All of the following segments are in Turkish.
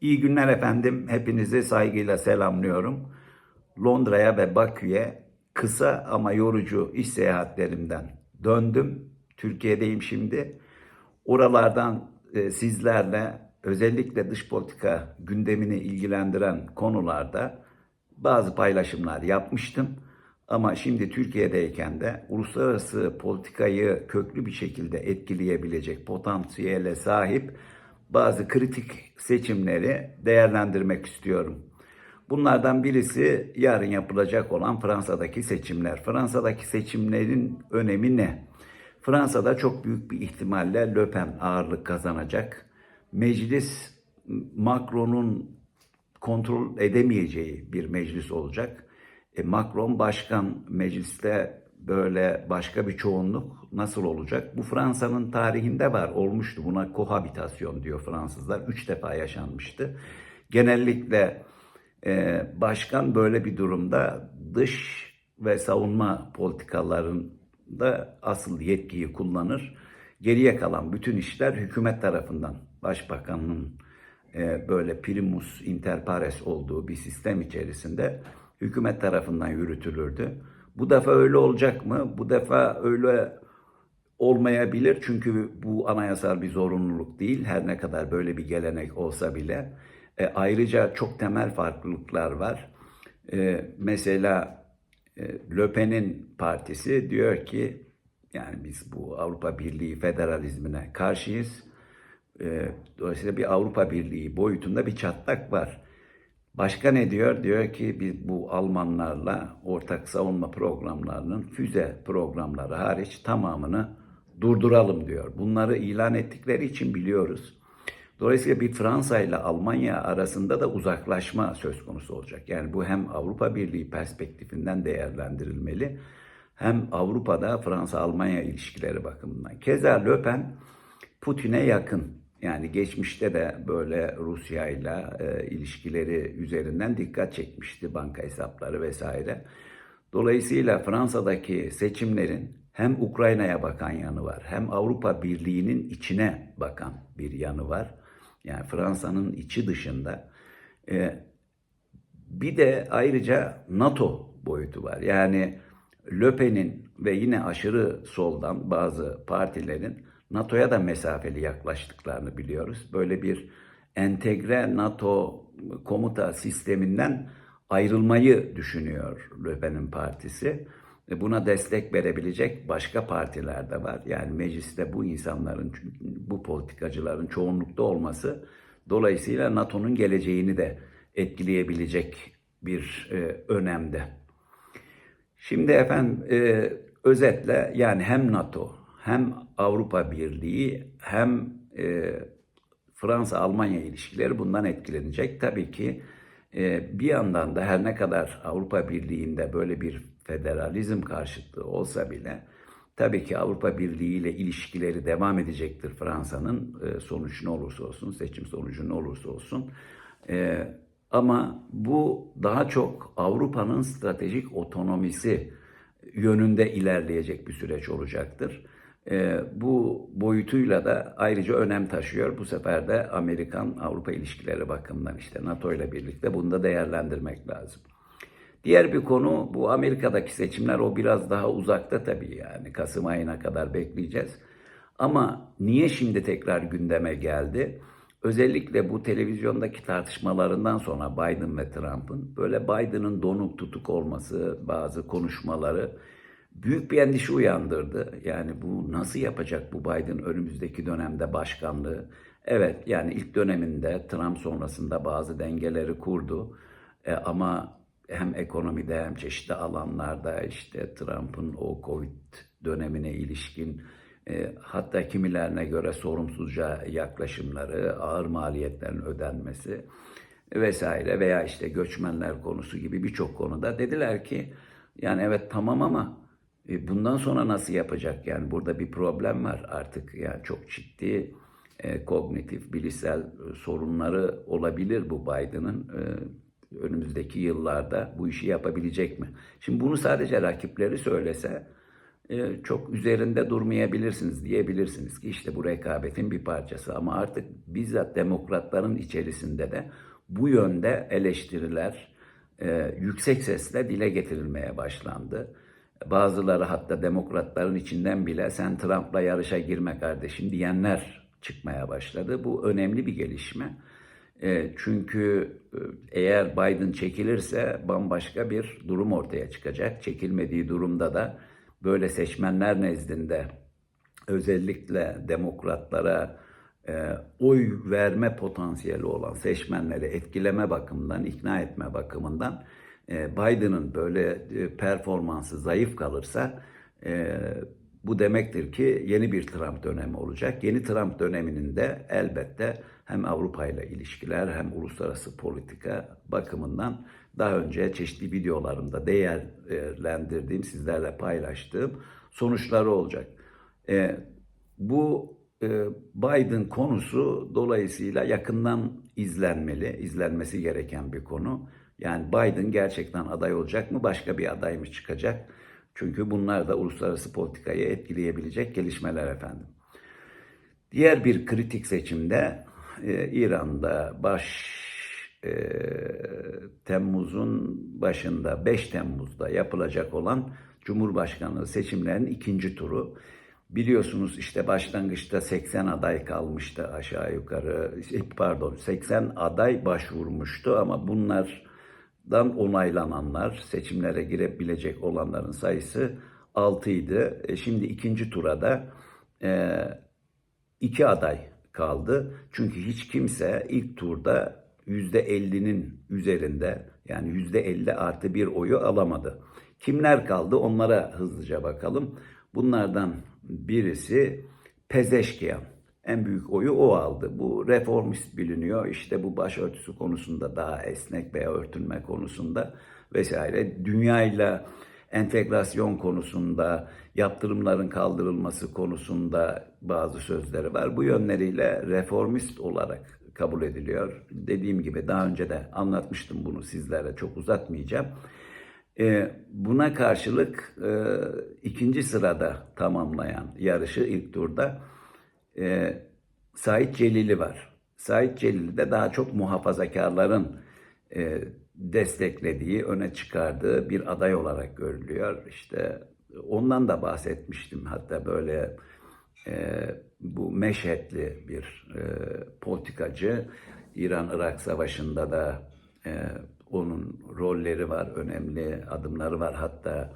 İyi günler efendim. Hepinizi saygıyla selamlıyorum. Londra'ya ve Bakü'ye kısa ama yorucu iş seyahatlerimden döndüm. Türkiye'deyim şimdi. Oralardan e, sizlerle özellikle dış politika gündemini ilgilendiren konularda bazı paylaşımlar yapmıştım. Ama şimdi Türkiye'deyken de uluslararası politikayı köklü bir şekilde etkileyebilecek potansiyele sahip bazı kritik seçimleri değerlendirmek istiyorum. Bunlardan birisi yarın yapılacak olan Fransa'daki seçimler. Fransa'daki seçimlerin önemi ne? Fransa'da çok büyük bir ihtimalle Le Pen ağırlık kazanacak. Meclis Macron'un kontrol edemeyeceği bir meclis olacak. E, Macron başkan mecliste böyle başka bir çoğunluk nasıl olacak? Bu Fransa'nın tarihinde var, olmuştu. Buna kohabitasyon diyor Fransızlar. Üç defa yaşanmıştı. Genellikle e, başkan böyle bir durumda dış ve savunma politikalarında asıl yetkiyi kullanır. Geriye kalan bütün işler hükümet tarafından, başbakanın e, böyle primus inter pares olduğu bir sistem içerisinde hükümet tarafından yürütülürdü. Bu defa öyle olacak mı? Bu defa öyle olmayabilir çünkü bu anayasal bir zorunluluk değil. Her ne kadar böyle bir gelenek olsa bile. E, ayrıca çok temel farklılıklar var. E, mesela e, Le Pen'in partisi diyor ki yani biz bu Avrupa Birliği federalizmine karşıyız. E, dolayısıyla bir Avrupa Birliği boyutunda bir çatlak var. Başka ne diyor? Diyor ki biz bu Almanlarla ortak savunma programlarının füze programları hariç tamamını durduralım diyor. Bunları ilan ettikleri için biliyoruz. Dolayısıyla bir Fransa ile Almanya arasında da uzaklaşma söz konusu olacak. Yani bu hem Avrupa Birliği perspektifinden değerlendirilmeli hem Avrupa'da Fransa-Almanya ilişkileri bakımından. Keza Le Pen Putin'e yakın. Yani geçmişte de böyle Rusya ile ilişkileri üzerinden dikkat çekmişti banka hesapları vesaire. Dolayısıyla Fransa'daki seçimlerin hem Ukrayna'ya bakan yanı var, hem Avrupa Birliği'nin içine bakan bir yanı var. Yani Fransa'nın içi dışında. E, bir de ayrıca NATO boyutu var. Yani Le ve yine aşırı soldan bazı partilerin NATO'ya da mesafeli yaklaştıklarını biliyoruz. Böyle bir entegre NATO komuta sisteminden ayrılmayı düşünüyor Le partisi. Buna destek verebilecek başka partiler de var. Yani mecliste bu insanların, bu politikacıların çoğunlukta olması dolayısıyla NATO'nun geleceğini de etkileyebilecek bir e, önemde. Şimdi efendim e, özetle yani hem NATO hem Avrupa Birliği hem e, Fransa-Almanya ilişkileri bundan etkilenecek. Tabii ki e, bir yandan da her ne kadar Avrupa Birliği'nde böyle bir federalizm karşıtlığı olsa bile tabii ki Avrupa Birliği ile ilişkileri devam edecektir Fransa'nın e, sonuç ne olursa olsun, seçim sonucu ne olursa olsun. E, ama bu daha çok Avrupa'nın stratejik otonomisi yönünde ilerleyecek bir süreç olacaktır. E, bu boyutuyla da ayrıca önem taşıyor. Bu sefer de Amerikan-Avrupa ilişkileri bakımından işte NATO ile birlikte bunu da değerlendirmek lazım. Diğer bir konu bu Amerika'daki seçimler o biraz daha uzakta tabii yani Kasım ayına kadar bekleyeceğiz. Ama niye şimdi tekrar gündeme geldi? Özellikle bu televizyondaki tartışmalarından sonra Biden ve Trump'ın böyle Biden'ın donuk tutuk olması, bazı konuşmaları büyük bir endişe uyandırdı. Yani bu nasıl yapacak bu Biden önümüzdeki dönemde başkanlığı? Evet yani ilk döneminde Trump sonrasında bazı dengeleri kurdu. E, ama hem ekonomide hem çeşitli alanlarda işte Trump'ın o Covid dönemine ilişkin e, hatta kimilerine göre sorumsuzca yaklaşımları, ağır maliyetlerin ödenmesi vesaire veya işte göçmenler konusu gibi birçok konuda dediler ki yani evet tamam ama e, bundan sonra nasıl yapacak? Yani burada bir problem var artık. Yani çok ciddi e, kognitif, bilişsel e, sorunları olabilir bu Biden'ın. E, önümüzdeki yıllarda bu işi yapabilecek mi? Şimdi bunu sadece rakipleri söylese e, çok üzerinde durmayabilirsiniz diyebilirsiniz ki işte bu rekabetin bir parçası ama artık bizzat demokratların içerisinde de bu yönde eleştiriler e, yüksek sesle dile getirilmeye başlandı. Bazıları hatta demokratların içinden bile sen Trump'la yarışa girme kardeşim diyenler çıkmaya başladı. Bu önemli bir gelişme. E, çünkü e, eğer Biden çekilirse bambaşka bir durum ortaya çıkacak. Çekilmediği durumda da böyle seçmenler nezdinde özellikle demokratlara e, oy verme potansiyeli olan seçmenleri etkileme bakımından, ikna etme bakımından Biden'ın böyle e, performansı zayıf kalırsa e, bu demektir ki yeni bir Trump dönemi olacak. Yeni Trump döneminin de elbette hem Avrupa ile ilişkiler hem uluslararası politika bakımından daha önce çeşitli videolarımda değerlendirdiğim, sizlerle paylaştığım sonuçları olacak. E, bu e, Biden konusu dolayısıyla yakından izlenmeli, izlenmesi gereken bir konu. Yani Biden gerçekten aday olacak mı, başka bir aday mı çıkacak? Çünkü bunlar da uluslararası politikayı etkileyebilecek gelişmeler efendim. Diğer bir kritik seçimde e, İran'da baş e, Temmuz'un başında 5 Temmuz'da yapılacak olan Cumhurbaşkanlığı seçimlerinin ikinci turu. Biliyorsunuz işte başlangıçta 80 aday kalmıştı aşağı yukarı. Pardon 80 aday başvurmuştu ama bunlardan onaylananlar seçimlere girebilecek olanların sayısı 6 idi. E, şimdi ikinci turada e, iki aday kaldı. Çünkü hiç kimse ilk turda %50'nin üzerinde yani %50 artı bir oyu alamadı. Kimler kaldı onlara hızlıca bakalım. Bunlardan birisi Pezeşkiyan. En büyük oyu o aldı. Bu reformist biliniyor. İşte bu başörtüsü konusunda daha esnek veya örtünme konusunda vesaire. Dünyayla entegrasyon konusunda, yaptırımların kaldırılması konusunda bazı sözleri var. Bu yönleriyle reformist olarak kabul ediliyor. Dediğim gibi daha önce de anlatmıştım bunu sizlere çok uzatmayacağım. E, buna karşılık e, ikinci sırada tamamlayan yarışı ilk turda e, Sait Celili var. Sait Celili de daha çok muhafazakarların e, desteklediği, öne çıkardığı bir aday olarak görülüyor. İşte ondan da bahsetmiştim. Hatta böyle e, bu meşhetli bir e, politikacı. İran-Irak Savaşı'nda da e, onun rolleri var, önemli adımları var. Hatta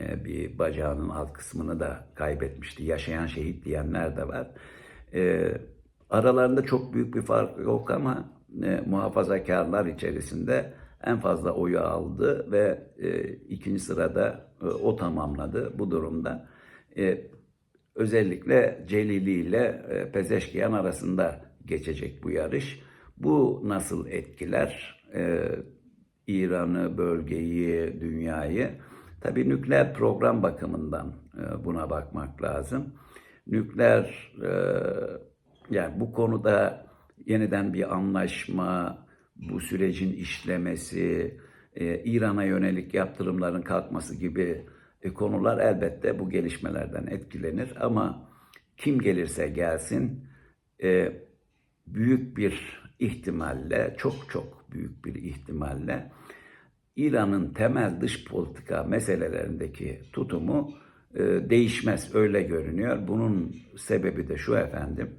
e, bir bacağının alt kısmını da kaybetmişti. Yaşayan şehit diyenler de var. E, aralarında çok büyük bir fark yok ama e, muhafazakarlar içerisinde en fazla oyu aldı ve e, ikinci sırada e, o tamamladı bu durumda. E, özellikle Celili ile e, Pezeşkiyan arasında geçecek bu yarış. Bu nasıl etkiler e, İran'ı, bölgeyi, dünyayı? Tabii nükleer program bakımından e, buna bakmak lazım. Nükleer e, yani bu konuda yeniden bir anlaşma, bu sürecin işlemesi, e, İran'a yönelik yaptırımların kalkması gibi konular elbette bu gelişmelerden etkilenir. Ama kim gelirse gelsin büyük bir ihtimalle, çok çok büyük bir ihtimalle İran'ın temel dış politika meselelerindeki tutumu e, değişmez öyle görünüyor. Bunun sebebi de şu efendim.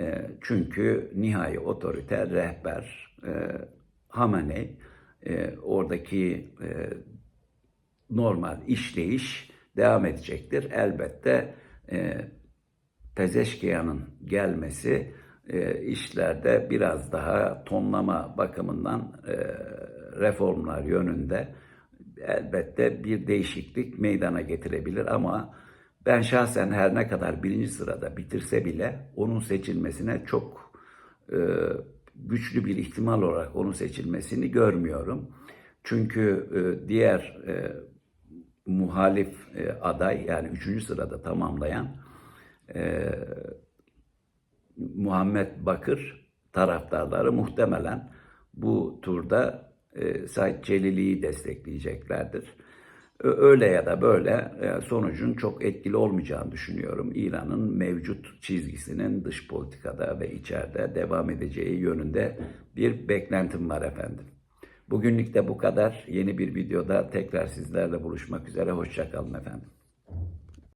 E, çünkü nihai otoriter rehber e, Hamenei oradaki normal işleyiş devam edecektir. Elbette Pezeşkiyan'ın gelmesi e, işlerde biraz daha tonlama bakımından e, reformlar yönünde elbette bir değişiklik meydana getirebilir ama ben şahsen her ne kadar birinci sırada bitirse bile onun seçilmesine çok e, güçlü bir ihtimal olarak onun seçilmesini görmüyorum. Çünkü e, diğer e, muhalif e, aday yani üçüncü sırada tamamlayan e, Muhammed Bakır taraftarları muhtemelen bu turda e, Said Celili'yi destekleyeceklerdir. Öyle ya da böyle e, sonucun çok etkili olmayacağını düşünüyorum. İran'ın mevcut çizgisinin dış politikada ve içeride devam edeceği yönünde bir beklentim var efendim. Bugünlük de bu kadar. Yeni bir videoda tekrar sizlerle buluşmak üzere. Hoşçakalın efendim.